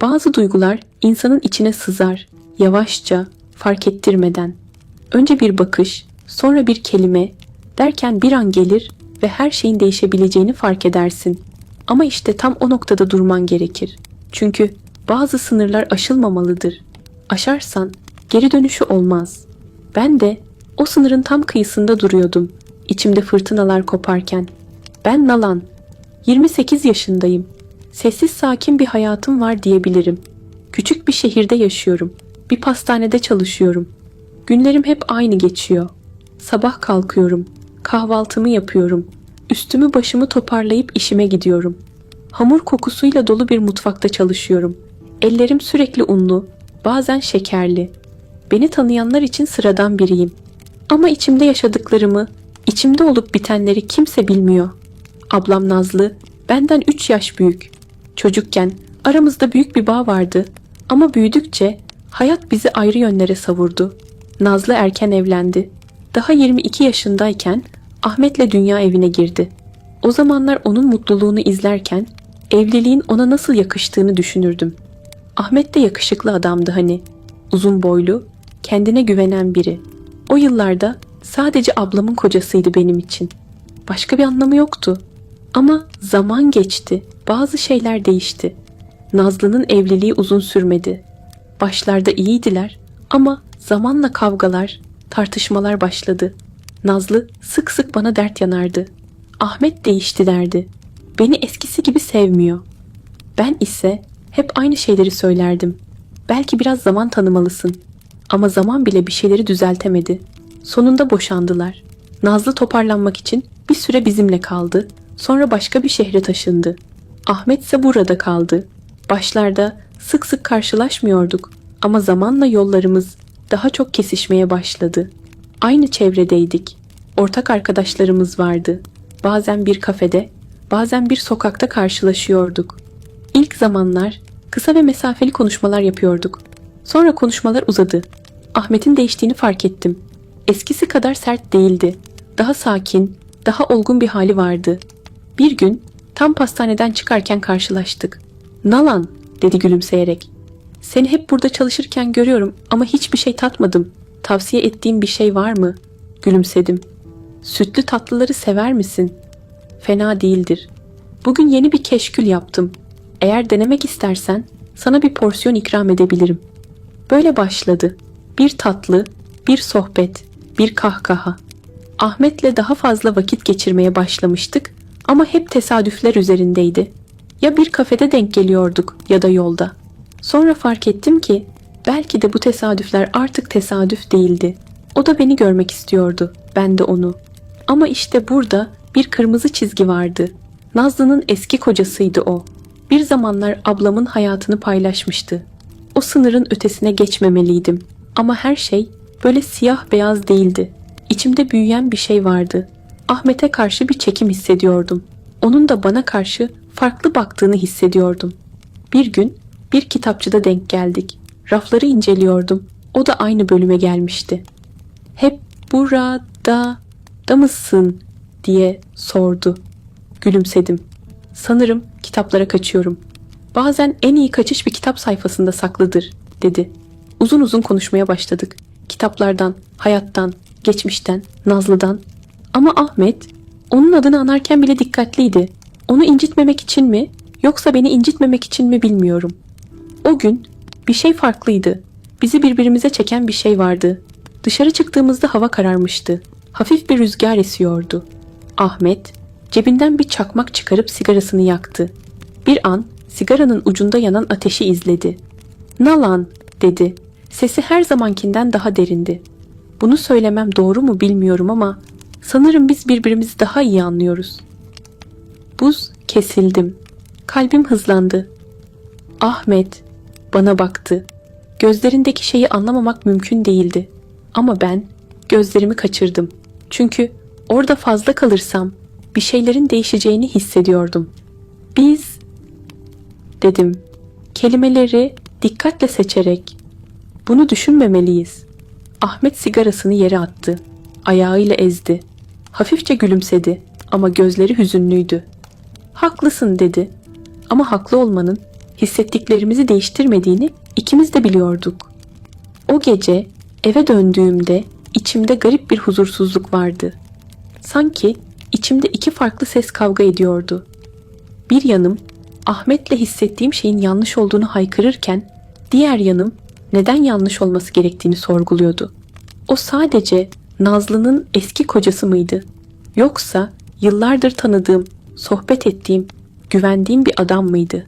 Bazı duygular insanın içine sızar, yavaşça, fark ettirmeden. Önce bir bakış, sonra bir kelime, derken bir an gelir ve her şeyin değişebileceğini fark edersin. Ama işte tam o noktada durman gerekir. Çünkü bazı sınırlar aşılmamalıdır. Aşarsan geri dönüşü olmaz. Ben de o sınırın tam kıyısında duruyordum. İçimde fırtınalar koparken. Ben Nalan. 28 yaşındayım. Sessiz sakin bir hayatım var diyebilirim. Küçük bir şehirde yaşıyorum. Bir pastanede çalışıyorum. Günlerim hep aynı geçiyor. Sabah kalkıyorum. Kahvaltımı yapıyorum. Üstümü başımı toparlayıp işime gidiyorum. Hamur kokusuyla dolu bir mutfakta çalışıyorum. Ellerim sürekli unlu, bazen şekerli. Beni tanıyanlar için sıradan biriyim. Ama içimde yaşadıklarımı, içimde olup bitenleri kimse bilmiyor. Ablam Nazlı benden 3 yaş büyük. Çocukken aramızda büyük bir bağ vardı ama büyüdükçe hayat bizi ayrı yönlere savurdu. Nazlı erken evlendi. Daha 22 yaşındayken Ahmet'le dünya evine girdi. O zamanlar onun mutluluğunu izlerken evliliğin ona nasıl yakıştığını düşünürdüm. Ahmet de yakışıklı adamdı hani. Uzun boylu, kendine güvenen biri. O yıllarda sadece ablamın kocasıydı benim için. Başka bir anlamı yoktu. Ama zaman geçti, bazı şeyler değişti. Nazlı'nın evliliği uzun sürmedi. Başlarda iyiydiler ama zamanla kavgalar, tartışmalar başladı. Nazlı sık sık bana dert yanardı. Ahmet değişti derdi. Beni eskisi gibi sevmiyor. Ben ise hep aynı şeyleri söylerdim. Belki biraz zaman tanımalısın. Ama zaman bile bir şeyleri düzeltemedi. Sonunda boşandılar. Nazlı toparlanmak için bir süre bizimle kaldı. Sonra başka bir şehre taşındı. Ahmet ise burada kaldı. Başlarda sık sık karşılaşmıyorduk ama zamanla yollarımız daha çok kesişmeye başladı. Aynı çevredeydik. Ortak arkadaşlarımız vardı. Bazen bir kafede, bazen bir sokakta karşılaşıyorduk. İlk zamanlar kısa ve mesafeli konuşmalar yapıyorduk. Sonra konuşmalar uzadı. Ahmet'in değiştiğini fark ettim. Eskisi kadar sert değildi. Daha sakin, daha olgun bir hali vardı. Bir gün tam pastaneden çıkarken karşılaştık. Nalan dedi gülümseyerek. Seni hep burada çalışırken görüyorum ama hiçbir şey tatmadım. Tavsiye ettiğin bir şey var mı? Gülümsedim. Sütlü tatlıları sever misin? Fena değildir. Bugün yeni bir keşkül yaptım. Eğer denemek istersen sana bir porsiyon ikram edebilirim. Böyle başladı. Bir tatlı, bir sohbet, bir kahkaha. Ahmet'le daha fazla vakit geçirmeye başlamıştık ama hep tesadüfler üzerindeydi. Ya bir kafede denk geliyorduk ya da yolda. Sonra fark ettim ki belki de bu tesadüfler artık tesadüf değildi. O da beni görmek istiyordu, ben de onu. Ama işte burada bir kırmızı çizgi vardı. Nazlı'nın eski kocasıydı o. Bir zamanlar ablamın hayatını paylaşmıştı. O sınırın ötesine geçmemeliydim. Ama her şey böyle siyah beyaz değildi. İçimde büyüyen bir şey vardı. Ahmet'e karşı bir çekim hissediyordum. Onun da bana karşı farklı baktığını hissediyordum. Bir gün bir kitapçıda denk geldik. Rafları inceliyordum. O da aynı bölüme gelmişti. Hep burada da mısın diye sordu. Gülümsedim. Sanırım kitaplara kaçıyorum. Bazen en iyi kaçış bir kitap sayfasında saklıdır, dedi. Uzun uzun konuşmaya başladık. Kitaplardan, hayattan, geçmişten, Nazlı'dan. Ama Ahmet, onun adını anarken bile dikkatliydi. Onu incitmemek için mi, yoksa beni incitmemek için mi bilmiyorum. O gün bir şey farklıydı. Bizi birbirimize çeken bir şey vardı. Dışarı çıktığımızda hava kararmıştı. Hafif bir rüzgar esiyordu. Ahmet cebinden bir çakmak çıkarıp sigarasını yaktı. Bir an sigaranın ucunda yanan ateşi izledi. Nalan dedi. Sesi her zamankinden daha derindi. Bunu söylemem doğru mu bilmiyorum ama sanırım biz birbirimizi daha iyi anlıyoruz. Buz kesildim. Kalbim hızlandı. Ahmet bana baktı. Gözlerindeki şeyi anlamamak mümkün değildi. Ama ben gözlerimi kaçırdım. Çünkü orada fazla kalırsam bir şeylerin değişeceğini hissediyordum. Biz dedim. Kelimeleri dikkatle seçerek bunu düşünmemeliyiz. Ahmet sigarasını yere attı. Ayağıyla ezdi. Hafifçe gülümsedi ama gözleri hüzünlüydü. Haklısın dedi. Ama haklı olmanın hissettiklerimizi değiştirmediğini ikimiz de biliyorduk. O gece eve döndüğümde içimde garip bir huzursuzluk vardı. Sanki içimde iki farklı ses kavga ediyordu. Bir yanım Ahmet'le hissettiğim şeyin yanlış olduğunu haykırırken diğer yanım neden yanlış olması gerektiğini sorguluyordu. O sadece Nazlı'nın eski kocası mıydı? Yoksa yıllardır tanıdığım, sohbet ettiğim, güvendiğim bir adam mıydı?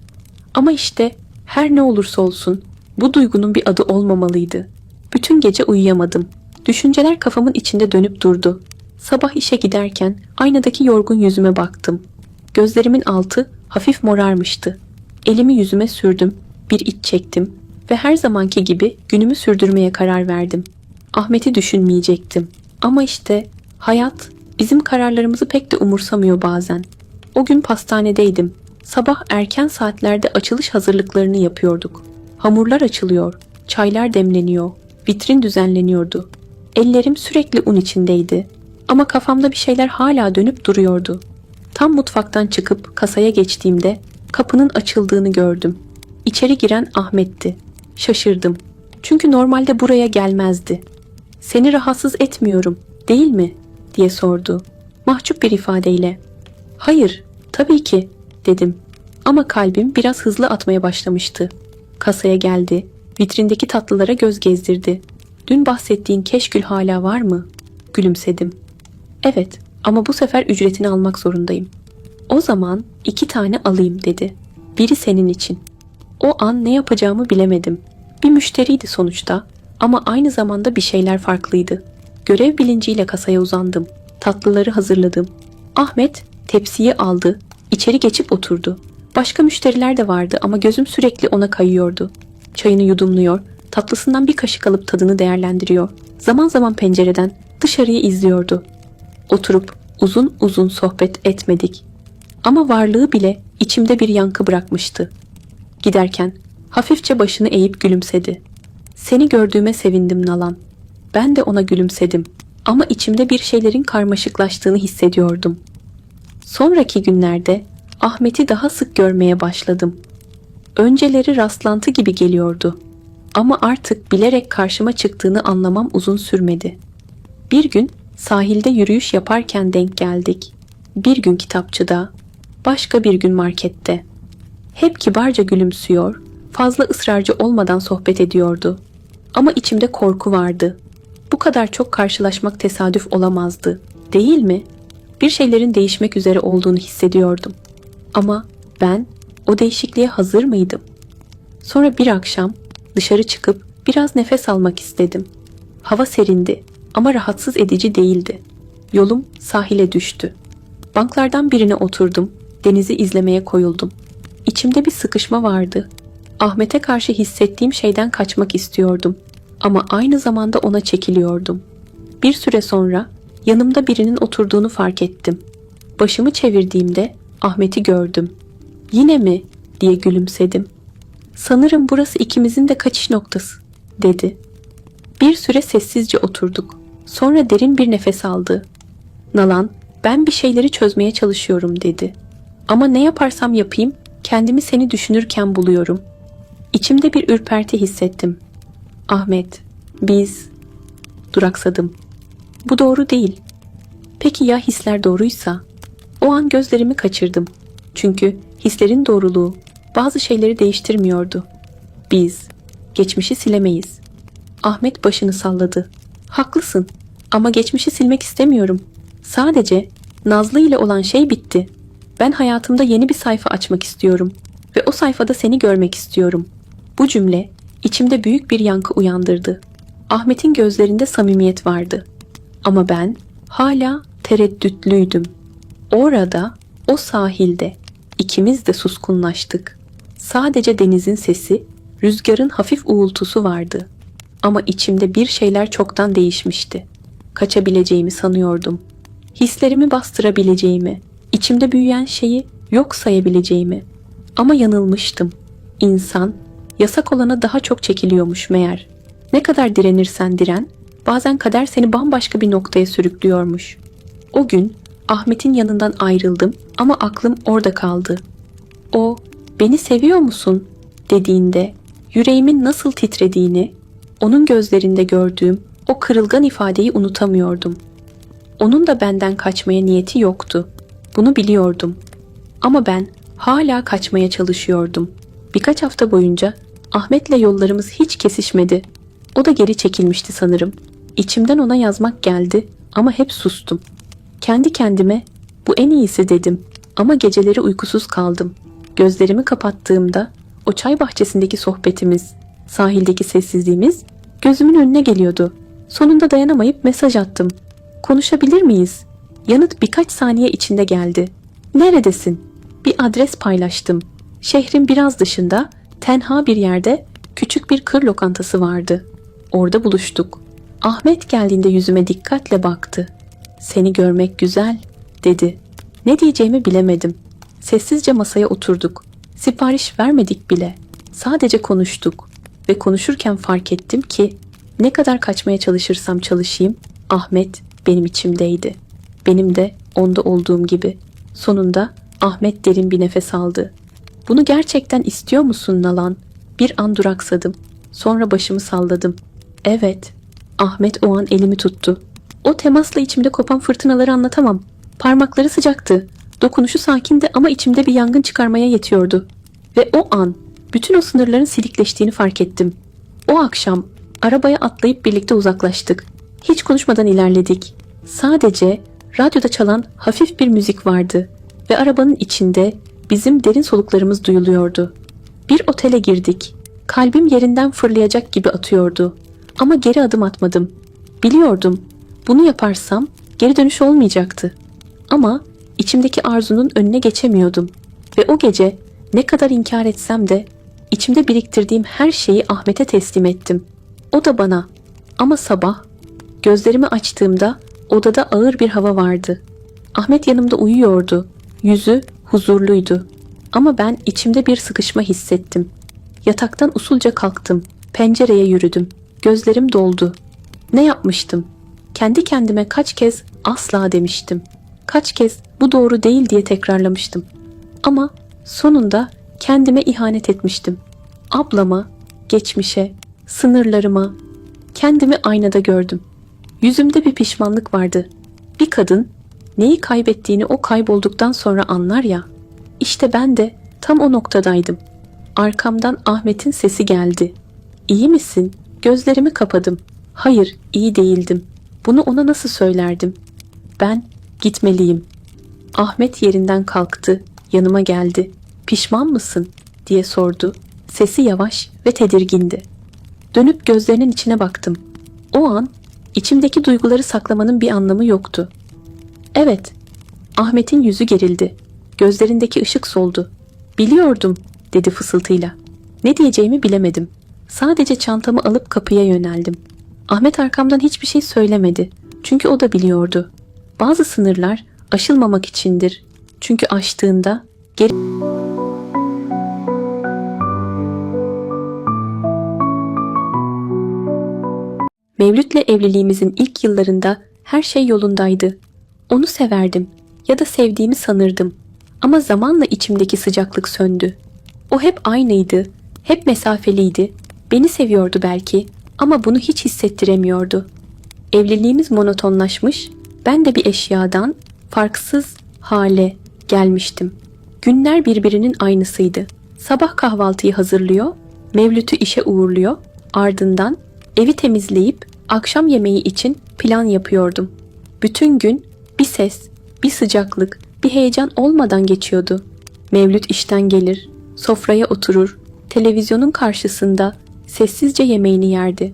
Ama işte her ne olursa olsun bu duygunun bir adı olmamalıydı. Bütün gece uyuyamadım. Düşünceler kafamın içinde dönüp durdu. Sabah işe giderken aynadaki yorgun yüzüme baktım. Gözlerimin altı hafif morarmıştı. Elimi yüzüme sürdüm, bir iç çektim ve her zamanki gibi günümü sürdürmeye karar verdim. Ahmet'i düşünmeyecektim. Ama işte hayat bizim kararlarımızı pek de umursamıyor bazen. O gün pastanedeydim. Sabah erken saatlerde açılış hazırlıklarını yapıyorduk. Hamurlar açılıyor, çaylar demleniyor, vitrin düzenleniyordu. Ellerim sürekli un içindeydi. Ama kafamda bir şeyler hala dönüp duruyordu. Tam mutfaktan çıkıp kasaya geçtiğimde kapının açıldığını gördüm. İçeri giren Ahmet'ti. Şaşırdım. Çünkü normalde buraya gelmezdi. Seni rahatsız etmiyorum, değil mi? diye sordu. Mahcup bir ifadeyle. Hayır, tabii ki, dedim. Ama kalbim biraz hızlı atmaya başlamıştı. Kasaya geldi, vitrindeki tatlılara göz gezdirdi. Dün bahsettiğin keşkül hala var mı? Gülümsedim. Evet, ama bu sefer ücretini almak zorundayım. O zaman iki tane alayım dedi. Biri senin için. O an ne yapacağımı bilemedim. Bir müşteriydi sonuçta ama aynı zamanda bir şeyler farklıydı. Görev bilinciyle kasaya uzandım. Tatlıları hazırladım. Ahmet tepsiyi aldı, içeri geçip oturdu. Başka müşteriler de vardı ama gözüm sürekli ona kayıyordu. Çayını yudumluyor, tatlısından bir kaşık alıp tadını değerlendiriyor. Zaman zaman pencereden dışarıyı izliyordu. Oturup uzun uzun sohbet etmedik. Ama varlığı bile içimde bir yankı bırakmıştı. Giderken hafifçe başını eğip gülümsedi. Seni gördüğüme sevindim Nalan. Ben de ona gülümsedim ama içimde bir şeylerin karmaşıklaştığını hissediyordum. Sonraki günlerde Ahmet'i daha sık görmeye başladım. Önceleri rastlantı gibi geliyordu. Ama artık bilerek karşıma çıktığını anlamam uzun sürmedi. Bir gün sahilde yürüyüş yaparken denk geldik. Bir gün kitapçıda, başka bir gün markette. Hep kibarca gülümsüyor, fazla ısrarcı olmadan sohbet ediyordu. Ama içimde korku vardı. Bu kadar çok karşılaşmak tesadüf olamazdı, değil mi? Bir şeylerin değişmek üzere olduğunu hissediyordum. Ama ben o değişikliğe hazır mıydım? Sonra bir akşam dışarı çıkıp biraz nefes almak istedim. Hava serindi ama rahatsız edici değildi. Yolum sahile düştü. Banklardan birine oturdum, denizi izlemeye koyuldum. İçimde bir sıkışma vardı. Ahmet'e karşı hissettiğim şeyden kaçmak istiyordum ama aynı zamanda ona çekiliyordum. Bir süre sonra yanımda birinin oturduğunu fark ettim. Başımı çevirdiğimde Ahmet'i gördüm. Yine mi? diye gülümsedim. Sanırım burası ikimizin de kaçış noktası, dedi. Bir süre sessizce oturduk. Sonra derin bir nefes aldı. Nalan, ben bir şeyleri çözmeye çalışıyorum dedi. Ama ne yaparsam yapayım, kendimi seni düşünürken buluyorum. İçimde bir ürperti hissettim. Ahmet, biz... Duraksadım. Bu doğru değil. Peki ya hisler doğruysa? O an gözlerimi kaçırdım. Çünkü hislerin doğruluğu bazı şeyleri değiştirmiyordu. Biz geçmişi silemeyiz. Ahmet başını salladı. Haklısın ama geçmişi silmek istemiyorum. Sadece Nazlı ile olan şey bitti. Ben hayatımda yeni bir sayfa açmak istiyorum ve o sayfada seni görmek istiyorum. Bu cümle içimde büyük bir yankı uyandırdı. Ahmet'in gözlerinde samimiyet vardı. Ama ben hala tereddütlüydüm. Orada, o sahilde ikimiz de suskunlaştık. Sadece denizin sesi, rüzgarın hafif uğultusu vardı. Ama içimde bir şeyler çoktan değişmişti. Kaçabileceğimi sanıyordum. Hislerimi bastırabileceğimi, içimde büyüyen şeyi yok sayabileceğimi. Ama yanılmıştım. İnsan yasak olana daha çok çekiliyormuş meğer. Ne kadar direnirsen diren, bazen kader seni bambaşka bir noktaya sürüklüyormuş. O gün Ahmet'in yanından ayrıldım ama aklım orada kaldı. O, beni seviyor musun dediğinde yüreğimin nasıl titrediğini, onun gözlerinde gördüğüm o kırılgan ifadeyi unutamıyordum. Onun da benden kaçmaya niyeti yoktu. Bunu biliyordum. Ama ben hala kaçmaya çalışıyordum. Birkaç hafta boyunca Ahmet'le yollarımız hiç kesişmedi. O da geri çekilmişti sanırım. İçimden ona yazmak geldi ama hep sustum. Kendi kendime bu en iyisi dedim ama geceleri uykusuz kaldım. Gözlerimi kapattığımda o çay bahçesindeki sohbetimiz, sahildeki sessizliğimiz gözümün önüne geliyordu. Sonunda dayanamayıp mesaj attım. Konuşabilir miyiz? Yanıt birkaç saniye içinde geldi. Neredesin? Bir adres paylaştım. Şehrin biraz dışında, tenha bir yerde küçük bir kır lokantası vardı. Orada buluştuk. Ahmet geldiğinde yüzüme dikkatle baktı. Seni görmek güzel, dedi. Ne diyeceğimi bilemedim. Sessizce masaya oturduk. Sipariş vermedik bile. Sadece konuştuk. Ve konuşurken fark ettim ki ne kadar kaçmaya çalışırsam çalışayım Ahmet benim içimdeydi. Benim de onda olduğum gibi. Sonunda Ahmet derin bir nefes aldı. Bunu gerçekten istiyor musun Nalan? Bir an duraksadım. Sonra başımı salladım. Evet. Ahmet o an elimi tuttu. O temasla içimde kopan fırtınaları anlatamam. Parmakları sıcaktı. Dokunuşu sakindi ama içimde bir yangın çıkarmaya yetiyordu. Ve o an bütün o sınırların silikleştiğini fark ettim. O akşam arabaya atlayıp birlikte uzaklaştık. Hiç konuşmadan ilerledik. Sadece radyoda çalan hafif bir müzik vardı ve arabanın içinde bizim derin soluklarımız duyuluyordu. Bir otele girdik. Kalbim yerinden fırlayacak gibi atıyordu. Ama geri adım atmadım. Biliyordum. Bunu yaparsam geri dönüş olmayacaktı. Ama içimdeki arzunun önüne geçemiyordum. Ve o gece ne kadar inkar etsem de içimde biriktirdiğim her şeyi Ahmet'e teslim ettim. O da bana. Ama sabah gözlerimi açtığımda odada ağır bir hava vardı. Ahmet yanımda uyuyordu. Yüzü huzurluydu. Ama ben içimde bir sıkışma hissettim. Yataktan usulca kalktım. Pencereye yürüdüm. Gözlerim doldu. Ne yapmıştım? Kendi kendime kaç kez asla demiştim. Kaç kez bu doğru değil diye tekrarlamıştım. Ama sonunda kendime ihanet etmiştim. Ablama, geçmişe, sınırlarıma, kendimi aynada gördüm. Yüzümde bir pişmanlık vardı. Bir kadın neyi kaybettiğini o kaybolduktan sonra anlar ya. İşte ben de tam o noktadaydım. Arkamdan Ahmet'in sesi geldi. İyi misin? Gözlerimi kapadım. Hayır, iyi değildim. Bunu ona nasıl söylerdim? Ben gitmeliyim. Ahmet yerinden kalktı, yanıma geldi. Pişman mısın? diye sordu. Sesi yavaş ve tedirgindi. Dönüp gözlerinin içine baktım. O an içimdeki duyguları saklamanın bir anlamı yoktu. Evet, Ahmet'in yüzü gerildi. Gözlerindeki ışık soldu. Biliyordum, dedi fısıltıyla. Ne diyeceğimi bilemedim. Sadece çantamı alıp kapıya yöneldim. Ahmet arkamdan hiçbir şey söylemedi. Çünkü o da biliyordu. Bazı sınırlar aşılmamak içindir. Çünkü aştığında geri... Mevlüt'le evliliğimizin ilk yıllarında her şey yolundaydı. Onu severdim ya da sevdiğimi sanırdım. Ama zamanla içimdeki sıcaklık söndü. O hep aynıydı, hep mesafeliydi. Beni seviyordu belki ama bunu hiç hissettiremiyordu. Evliliğimiz monotonlaşmış, ben de bir eşyadan farksız hale gelmiştim. Günler birbirinin aynısıydı. Sabah kahvaltıyı hazırlıyor, Mevlüt'ü işe uğurluyor, ardından evi temizleyip akşam yemeği için plan yapıyordum. Bütün gün bir ses, bir sıcaklık, bir heyecan olmadan geçiyordu. Mevlüt işten gelir, sofraya oturur, televizyonun karşısında sessizce yemeğini yerdi.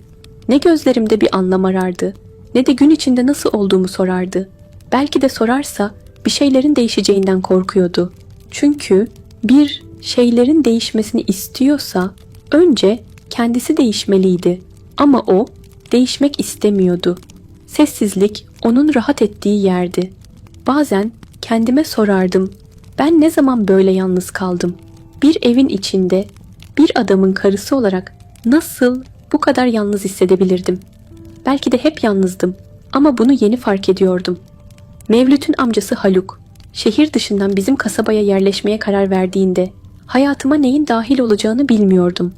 Ne gözlerimde bir anlam arardı, ne de gün içinde nasıl olduğumu sorardı. Belki de sorarsa bir şeylerin değişeceğinden korkuyordu. Çünkü bir şeylerin değişmesini istiyorsa önce kendisi değişmeliydi. Ama o değişmek istemiyordu. Sessizlik onun rahat ettiği yerdi. Bazen kendime sorardım. Ben ne zaman böyle yalnız kaldım? Bir evin içinde bir adamın karısı olarak nasıl bu kadar yalnız hissedebilirdim? Belki de hep yalnızdım ama bunu yeni fark ediyordum. Mevlüt'ün amcası Haluk, şehir dışından bizim kasabaya yerleşmeye karar verdiğinde hayatıma neyin dahil olacağını bilmiyordum.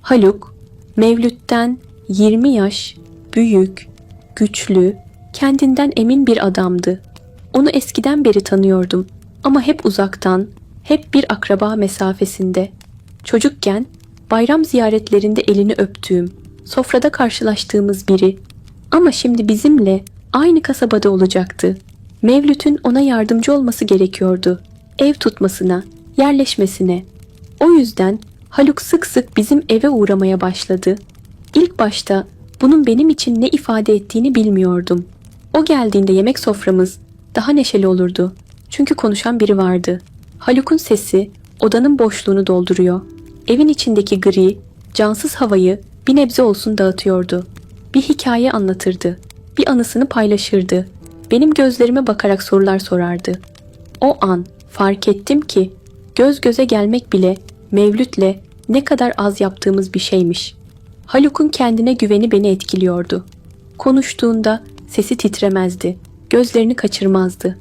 Haluk, Mevlüt'ten 20 yaş, büyük, güçlü, kendinden emin bir adamdı. Onu eskiden beri tanıyordum ama hep uzaktan, hep bir akraba mesafesinde. Çocukken bayram ziyaretlerinde elini öptüğüm, sofrada karşılaştığımız biri. Ama şimdi bizimle aynı kasabada olacaktı. Mevlüt'ün ona yardımcı olması gerekiyordu. Ev tutmasına, yerleşmesine. O yüzden Haluk sık sık bizim eve uğramaya başladı. İlk başta bunun benim için ne ifade ettiğini bilmiyordum. O geldiğinde yemek soframız daha neşeli olurdu. Çünkü konuşan biri vardı. Haluk'un sesi odanın boşluğunu dolduruyor. Evin içindeki gri, cansız havayı bir nebze olsun dağıtıyordu. Bir hikaye anlatırdı. Bir anısını paylaşırdı. Benim gözlerime bakarak sorular sorardı. O an fark ettim ki göz göze gelmek bile Mevlüt'le ne kadar az yaptığımız bir şeymiş. Haluk'un kendine güveni beni etkiliyordu. Konuştuğunda sesi titremezdi, gözlerini kaçırmazdı.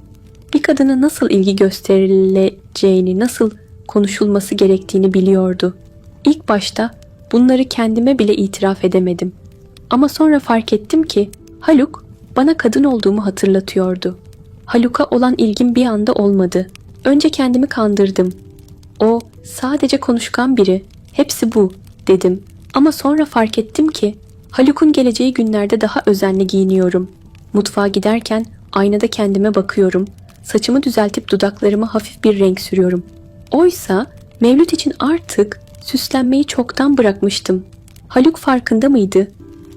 Bir kadına nasıl ilgi gösterileceğini, nasıl konuşulması gerektiğini biliyordu. İlk başta bunları kendime bile itiraf edemedim. Ama sonra fark ettim ki Haluk bana kadın olduğumu hatırlatıyordu. Haluk'a olan ilgim bir anda olmadı. Önce kendimi kandırdım. O sadece konuşkan biri. Hepsi bu dedim. Ama sonra fark ettim ki Haluk'un geleceği günlerde daha özenli giyiniyorum. Mutfağa giderken aynada kendime bakıyorum. Saçımı düzeltip dudaklarıma hafif bir renk sürüyorum. Oysa Mevlüt için artık süslenmeyi çoktan bırakmıştım. Haluk farkında mıydı?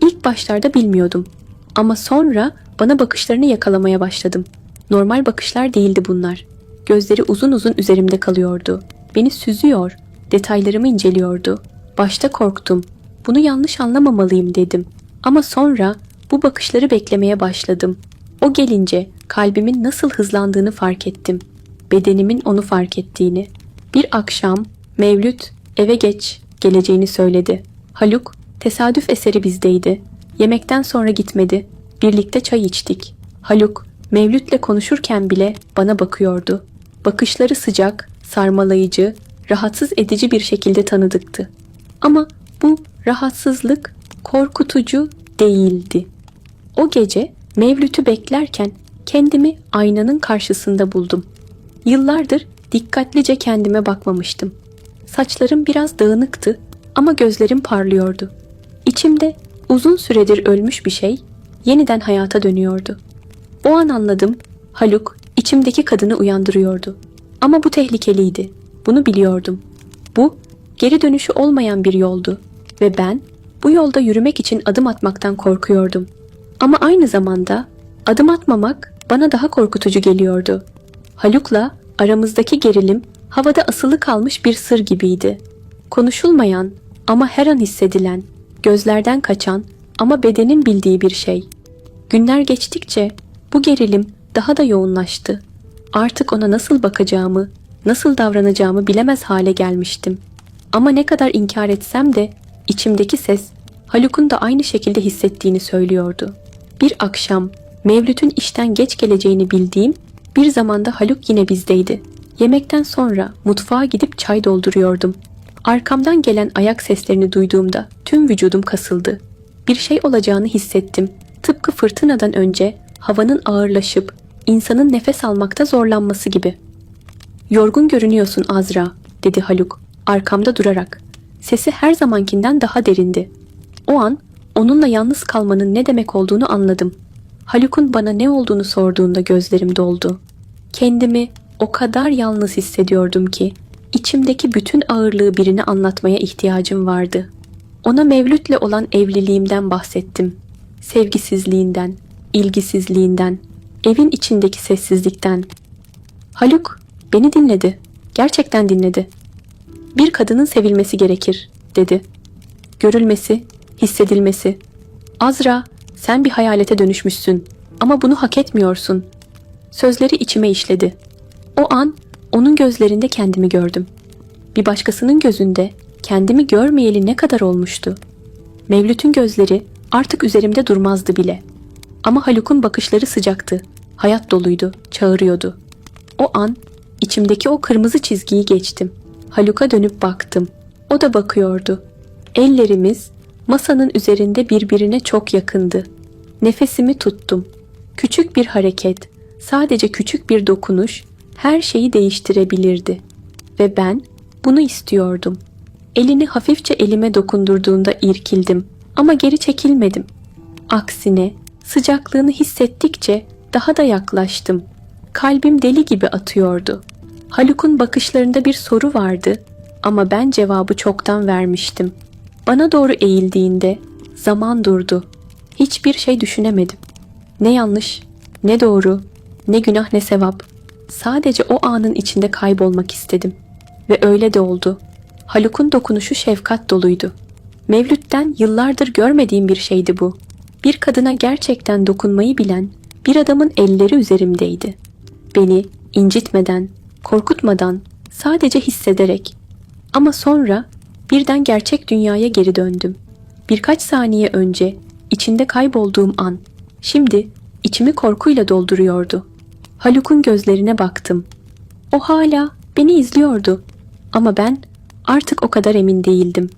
İlk başlarda bilmiyordum. Ama sonra bana bakışlarını yakalamaya başladım. Normal bakışlar değildi bunlar. Gözleri uzun uzun üzerimde kalıyordu. Beni süzüyor, detaylarımı inceliyordu. Başta korktum. Bunu yanlış anlamamalıyım dedim. Ama sonra bu bakışları beklemeye başladım. O gelince kalbimin nasıl hızlandığını fark ettim. Bedenimin onu fark ettiğini. Bir akşam Mevlüt eve geç geleceğini söyledi. Haluk tesadüf eseri bizdeydi. Yemekten sonra gitmedi. Birlikte çay içtik. Haluk Mevlüt'le konuşurken bile bana bakıyordu. Bakışları sıcak, sarmalayıcı, rahatsız edici bir şekilde tanıdıktı. Ama bu rahatsızlık korkutucu değildi. O gece Mevlüt'ü beklerken kendimi aynanın karşısında buldum. Yıllardır dikkatlice kendime bakmamıştım. Saçlarım biraz dağınıktı ama gözlerim parlıyordu. İçimde uzun süredir ölmüş bir şey yeniden hayata dönüyordu. O an anladım Haluk içimdeki kadını uyandırıyordu. Ama bu tehlikeliydi. Bunu biliyordum. Bu geri dönüşü olmayan bir yoldu ve ben bu yolda yürümek için adım atmaktan korkuyordum. Ama aynı zamanda adım atmamak bana daha korkutucu geliyordu. Haluk'la aramızdaki gerilim havada asılı kalmış bir sır gibiydi. Konuşulmayan ama her an hissedilen, gözlerden kaçan ama bedenin bildiği bir şey. Günler geçtikçe bu gerilim daha da yoğunlaştı. Artık ona nasıl bakacağımı, nasıl davranacağımı bilemez hale gelmiştim. Ama ne kadar inkar etsem de içimdeki ses Haluk'un da aynı şekilde hissettiğini söylüyordu. Bir akşam Mevlüt'ün işten geç geleceğini bildiğim bir zamanda Haluk yine bizdeydi. Yemekten sonra mutfağa gidip çay dolduruyordum. Arkamdan gelen ayak seslerini duyduğumda tüm vücudum kasıldı. Bir şey olacağını hissettim. Tıpkı fırtınadan önce havanın ağırlaşıp insanın nefes almakta zorlanması gibi. Yorgun görünüyorsun Azra, dedi Haluk arkamda durarak. Sesi her zamankinden daha derindi. O an onunla yalnız kalmanın ne demek olduğunu anladım. Haluk'un bana ne olduğunu sorduğunda gözlerim doldu. Kendimi o kadar yalnız hissediyordum ki içimdeki bütün ağırlığı birine anlatmaya ihtiyacım vardı. Ona Mevlüt'le olan evliliğimden bahsettim. Sevgisizliğinden, ilgisizliğinden, evin içindeki sessizlikten. Haluk beni dinledi. Gerçekten dinledi. Bir kadının sevilmesi gerekir, dedi. Görülmesi, hissedilmesi. Azra, sen bir hayalete dönüşmüşsün ama bunu hak etmiyorsun. Sözleri içime işledi. O an onun gözlerinde kendimi gördüm. Bir başkasının gözünde kendimi görmeyeli ne kadar olmuştu. Mevlüt'ün gözleri artık üzerimde durmazdı bile. Ama Haluk'un bakışları sıcaktı. Hayat doluydu, çağırıyordu. O an içimdeki o kırmızı çizgiyi geçtim. Haluk'a dönüp baktım. O da bakıyordu. Ellerimiz masanın üzerinde birbirine çok yakındı. Nefesimi tuttum. Küçük bir hareket, sadece küçük bir dokunuş her şeyi değiştirebilirdi. Ve ben bunu istiyordum. Elini hafifçe elime dokundurduğunda irkildim ama geri çekilmedim. Aksine sıcaklığını hissettikçe daha da yaklaştım. Kalbim deli gibi atıyordu. Haluk'un bakışlarında bir soru vardı ama ben cevabı çoktan vermiştim. Bana doğru eğildiğinde zaman durdu. Hiçbir şey düşünemedim. Ne yanlış, ne doğru, ne günah ne sevap. Sadece o anın içinde kaybolmak istedim. Ve öyle de oldu. Haluk'un dokunuşu şefkat doluydu. Mevlüt'ten yıllardır görmediğim bir şeydi bu. Bir kadına gerçekten dokunmayı bilen bir adamın elleri üzerimdeydi. Beni incitmeden, korkutmadan, sadece hissederek. Ama sonra birden gerçek dünyaya geri döndüm. Birkaç saniye önce içinde kaybolduğum an, şimdi içimi korkuyla dolduruyordu. Haluk'un gözlerine baktım. O hala beni izliyordu. Ama ben artık o kadar emin değildim.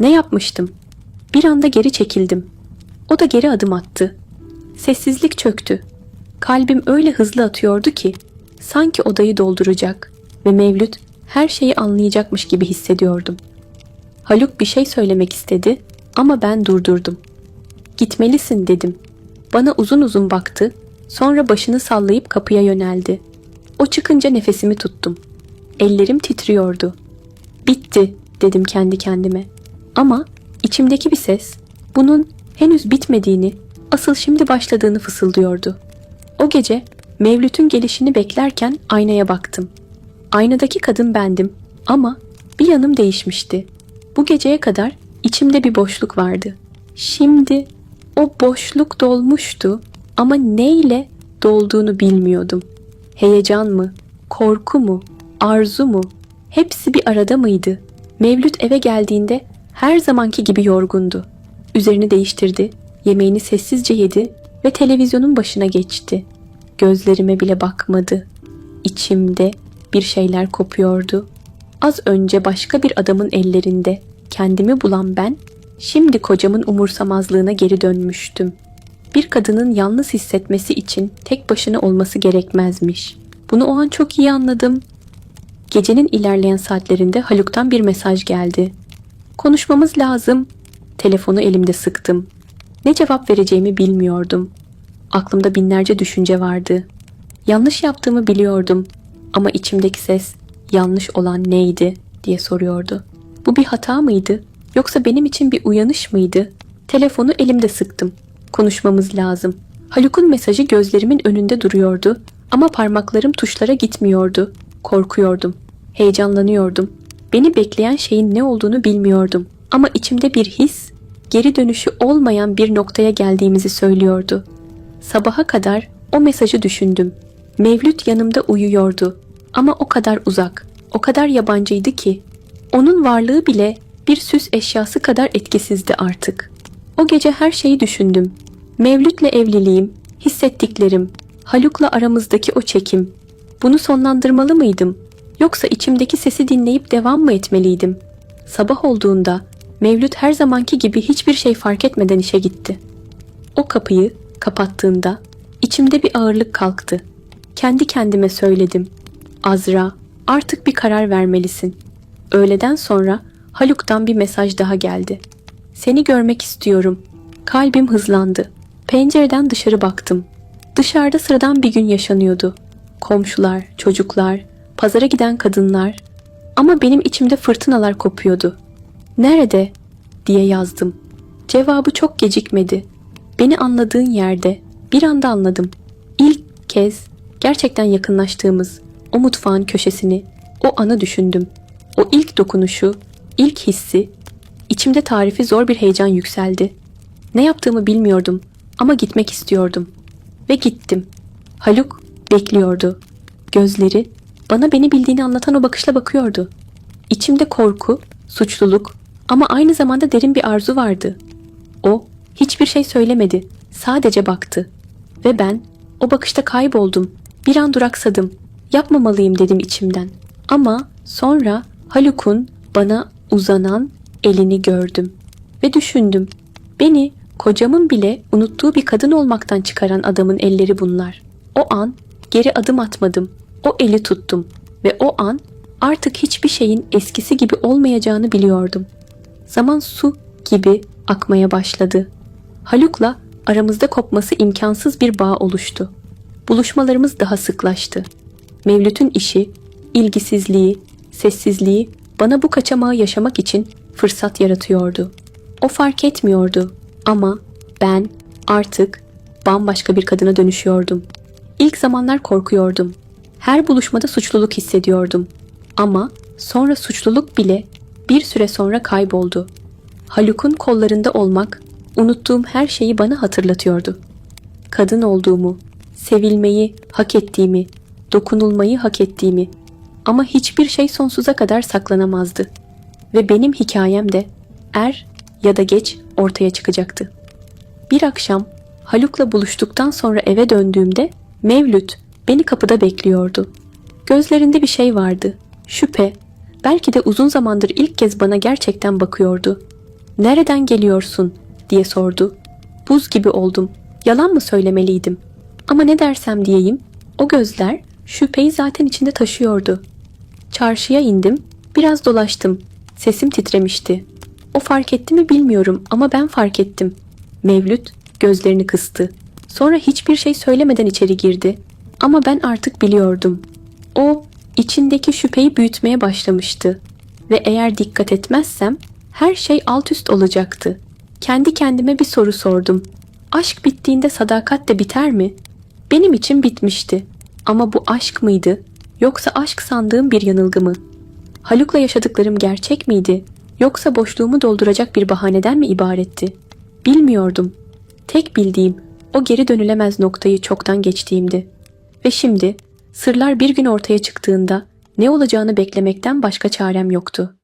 Ne yapmıştım? Bir anda geri çekildim. O da geri adım attı. Sessizlik çöktü. Kalbim öyle hızlı atıyordu ki sanki odayı dolduracak ve Mevlüt her şeyi anlayacakmış gibi hissediyordum. Haluk bir şey söylemek istedi ama ben durdurdum. Gitmelisin dedim. Bana uzun uzun baktı, sonra başını sallayıp kapıya yöneldi. O çıkınca nefesimi tuttum. Ellerim titriyordu. Bitti dedim kendi kendime. Ama içimdeki bir ses bunun henüz bitmediğini, asıl şimdi başladığını fısıldıyordu. O gece Mevlüt'ün gelişini beklerken aynaya baktım. Aynadaki kadın bendim ama bir yanım değişmişti. Bu geceye kadar içimde bir boşluk vardı. Şimdi o boşluk dolmuştu ama neyle dolduğunu bilmiyordum. Heyecan mı, korku mu, arzu mu? Hepsi bir arada mıydı? Mevlüt eve geldiğinde her zamanki gibi yorgundu. Üzerini değiştirdi, yemeğini sessizce yedi ve televizyonun başına geçti. Gözlerime bile bakmadı. İçimde bir şeyler kopuyordu. Az önce başka bir adamın ellerinde kendimi bulan ben, şimdi kocamın umursamazlığına geri dönmüştüm. Bir kadının yalnız hissetmesi için tek başına olması gerekmezmiş. Bunu o an çok iyi anladım. Gecenin ilerleyen saatlerinde Haluk'tan bir mesaj geldi. Konuşmamız lazım. Telefonu elimde sıktım. Ne cevap vereceğimi bilmiyordum. Aklımda binlerce düşünce vardı. Yanlış yaptığımı biliyordum ama içimdeki ses yanlış olan neydi diye soruyordu. Bu bir hata mıydı yoksa benim için bir uyanış mıydı? Telefonu elimde sıktım. Konuşmamız lazım. Haluk'un mesajı gözlerimin önünde duruyordu ama parmaklarım tuşlara gitmiyordu. Korkuyordum. Heyecanlanıyordum. Beni bekleyen şeyin ne olduğunu bilmiyordum. Ama içimde bir his, geri dönüşü olmayan bir noktaya geldiğimizi söylüyordu. Sabaha kadar o mesajı düşündüm. Mevlüt yanımda uyuyordu ama o kadar uzak, o kadar yabancıydı ki onun varlığı bile bir süs eşyası kadar etkisizdi artık. O gece her şeyi düşündüm. Mevlüt'le evliliğim, hissettiklerim, Haluk'la aramızdaki o çekim. Bunu sonlandırmalı mıydım? Yoksa içimdeki sesi dinleyip devam mı etmeliydim? Sabah olduğunda Mevlüt her zamanki gibi hiçbir şey fark etmeden işe gitti. O kapıyı kapattığında içimde bir ağırlık kalktı. Kendi kendime söyledim. Azra, artık bir karar vermelisin. Öğleden sonra Haluk'tan bir mesaj daha geldi. Seni görmek istiyorum. Kalbim hızlandı. Pencereden dışarı baktım. Dışarıda sıradan bir gün yaşanıyordu. Komşular, çocuklar, pazara giden kadınlar. Ama benim içimde fırtınalar kopuyordu. Nerede? diye yazdım. Cevabı çok gecikmedi. Beni anladığın yerde bir anda anladım. İlk kez gerçekten yakınlaştığımız o mutfağın köşesini, o anı düşündüm. O ilk dokunuşu, ilk hissi, içimde tarifi zor bir heyecan yükseldi. Ne yaptığımı bilmiyordum ama gitmek istiyordum. Ve gittim. Haluk bekliyordu. Gözleri bana beni bildiğini anlatan o bakışla bakıyordu. İçimde korku, suçluluk ama aynı zamanda derin bir arzu vardı. O hiçbir şey söylemedi, sadece baktı. Ve ben o bakışta kayboldum. Bir an duraksadım. Yapmamalıyım dedim içimden. Ama sonra Haluk'un bana uzanan elini gördüm ve düşündüm. Beni kocamın bile unuttuğu bir kadın olmaktan çıkaran adamın elleri bunlar. O an geri adım atmadım. O eli tuttum ve o an artık hiçbir şeyin eskisi gibi olmayacağını biliyordum. Zaman su gibi akmaya başladı. Haluk'la aramızda kopması imkansız bir bağ oluştu. Buluşmalarımız daha sıklaştı. Mevlüt'ün işi, ilgisizliği, sessizliği bana bu kaçamağı yaşamak için fırsat yaratıyordu. O fark etmiyordu ama ben artık bambaşka bir kadına dönüşüyordum. İlk zamanlar korkuyordum. Her buluşmada suçluluk hissediyordum. Ama sonra suçluluk bile bir süre sonra kayboldu. Haluk'un kollarında olmak, unuttuğum her şeyi bana hatırlatıyordu. Kadın olduğumu, sevilmeyi hak ettiğimi, dokunulmayı hak ettiğimi ama hiçbir şey sonsuza kadar saklanamazdı. Ve benim hikayem de er ya da geç ortaya çıkacaktı. Bir akşam Haluk'la buluştuktan sonra eve döndüğümde Mevlüt beni kapıda bekliyordu. Gözlerinde bir şey vardı. Şüphe. Belki de uzun zamandır ilk kez bana gerçekten bakıyordu. "Nereden geliyorsun?" Diye sordu. Buz gibi oldum. Yalan mı söylemeliydim? Ama ne dersem diyeyim, o gözler şüpheyi zaten içinde taşıyordu. Çarşıya indim, biraz dolaştım. Sesim titremişti. O fark etti mi bilmiyorum ama ben fark ettim. Mevlüt gözlerini kıstı. Sonra hiçbir şey söylemeden içeri girdi. Ama ben artık biliyordum. O içindeki şüpheyi büyütmeye başlamıştı. Ve eğer dikkat etmezsem her şey alt üst olacaktı. Kendi kendime bir soru sordum. Aşk bittiğinde sadakat de biter mi? Benim için bitmişti. Ama bu aşk mıydı? Yoksa aşk sandığım bir yanılgı mı? Haluk'la yaşadıklarım gerçek miydi? Yoksa boşluğumu dolduracak bir bahaneden mi ibaretti? Bilmiyordum. Tek bildiğim o geri dönülemez noktayı çoktan geçtiğimdi. Ve şimdi sırlar bir gün ortaya çıktığında ne olacağını beklemekten başka çarem yoktu.